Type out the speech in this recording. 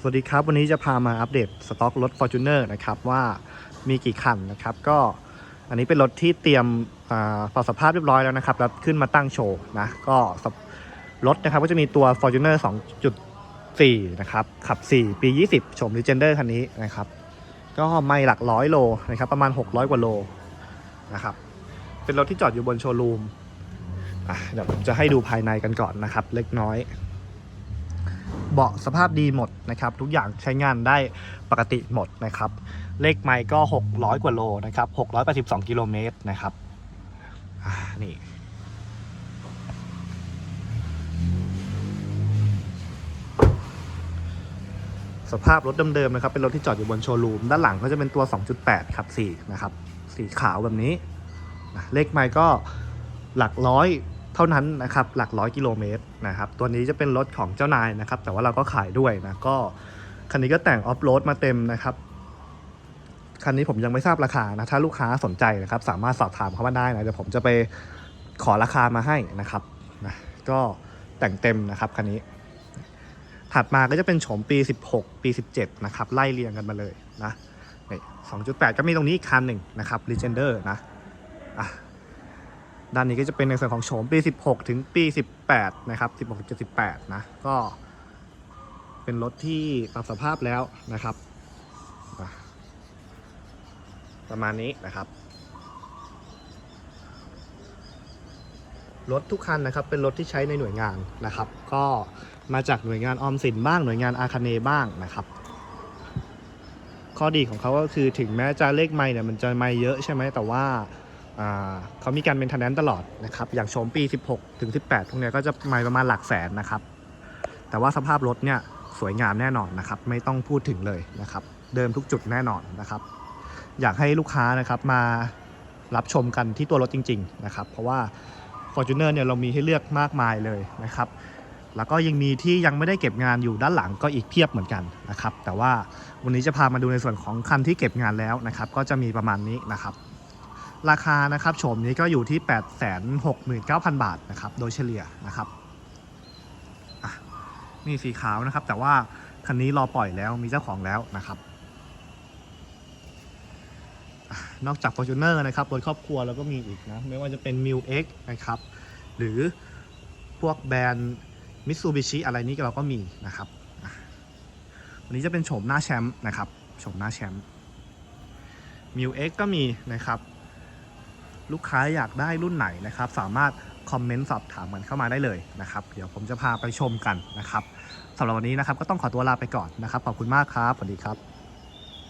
สวัสดีครับ วันนี้จะพามาอัปเดตสต็อกรถ Fortuner นะครับว่ามีกี่คันนะครับ ก็อันนี้เป็นรถที่เตรียมอาปรับสภาพเรียบร้อยแล้วนะครับ แล้วขึ้นมาตั้งโชว์นะ ก็รถนะครับก็จะมีตัว Fortuner 2.4 นะครับ ขับ 4 ปี 20โฉม Legender คันนี้นะครับ ก็ไม่หลักร้อยโลนะครับ ประมาณ 600 กว่าโลนะครับ เป็นรถที่จอดอยู่บนโชว์รูมเดี๋ยวผมจะให้ดูภายในกันก่อนนะครับ เล็กน้อย เบาะสภาพดีหมดนะครับ ทุกอย่างใช้งานได้ปกติหมดนะครับ เลขไมล์ก็ 600 กว่าโลนะครับ682กิโลเมตรนะครับนี่สภาพรถเดิมๆนะครับ เป็นรถที่จอดอยู่บนโชว์รูม ด้านหลังก็จะเป็นตัว 2.8 ครับ4นะครับ สีขาวแบบนี้ เลขไมล์ก็หลักร้อย เท่านั้นนะครับหลักร้อยกิโลเมตรนะครับตัวนี้จะเป็นรถของเจ้านายนะครับ แต่ว่าเราก็ขายด้วยนะก็คันนี้ก็แต่งออฟโรดมาเต็มนะครับคันนี้ผมยังไม่ทราบราคานะถ้าลูกค้าสนใจนะครับ สามารถสอบถามเข้ามาได้นะเดี๋ยวผมจะไปขอราคามาให้นะครับนะก็แต่งเต็มนะครับคันนี้ ถัดมาก็จะเป็นโฉมปี 16 ปี 17 นะครับ ไล่เรียงกันมาเลยนะนี่2.8ก็มีตรงนี้อีกคันหนึ่งนะครับ Legender นะอะ ด้านนี้ก็จะเป็นในส่วนของโฉมปี 16 ถึงปี 18 นะครับ 16 78 นะ ก็เป็นรถที่ปรับสภาพแล้วนะครับ ประมาณนี้นะครับ รถทุกคันนะครับ เป็นรถที่ใช้ในหน่วยงานนะครับ ก็มาจากหน่วยงานออมสินบ้าง หน่วยงานอาคาเนบ้างนะครับ ข้อดีของเขาก็คือถึงแม้จะเลขไม่เนี่ยมันจะไม่เยอะใช่ไหมแต่ว่า เขามีการเป็นทันแนนตลอดนะครับ อย่างโฉมปี 16 ถึง 18 พวกเนี้ยก็จะไม่ประมาณหลักแสนนะครับ แต่ว่าสภาพรถเนี่ยสวยงามแน่นอนนะครับ ไม่ต้องพูดถึงเลยนะครับ เดิมทุกจุดแน่นอนนะครับ อยากให้ลูกค้านะครับมารับชมกันที่ตัวรถจริง ๆ นะครับ เพราะว่า Fortuner เนี่ยเรามีให้เลือกมากมายเลยนะครับ แล้วก็ยังมีที่ยังไม่ได้เก็บงานอยู่ด้านหลังก็อีกเพียบเหมือนกันนะครับ แต่ว่าวันนี้จะพามาดูในส่วนของคันที่เก็บงานแล้วนะครับ ก็จะมีประมาณนี้นะครับ ราคานะครับโฉมนี้ก็อยู่ที่ 869,000 บาทนะครับโดยเฉลี่ยนะครับอะนี่สีขาวนะครับ แต่ว่าคันนี้รอปล่อยแล้วมีเจ้าของแล้วนะครับนอกจาก Fortuner นะครับรถครอบครัวแล้วก็มีอีกนะ ไม่ว่าจะเป็น m i l X นะครับ หรือพวกแบรนด์ Mitsubishi อะไรนี้เราก็มีนะครับวันนี้จะเป็นโฉมหน้าแชมป์นะครับโฉมหน้าแชมป์ m i l X ก็มีนะครับ ลูกค้าอยากได้รุ่นไหนนะครับ สามารถคอมเมนต์สอบถามกันเข้ามาได้เลยนะครับ เดี๋ยวผมจะพาไปชมกันนะครับสำหรับวันนี้นะครับก็ต้องขอตัวลาไปก่อนนะครับ ขอบคุณมากครับ สวัสดีครับ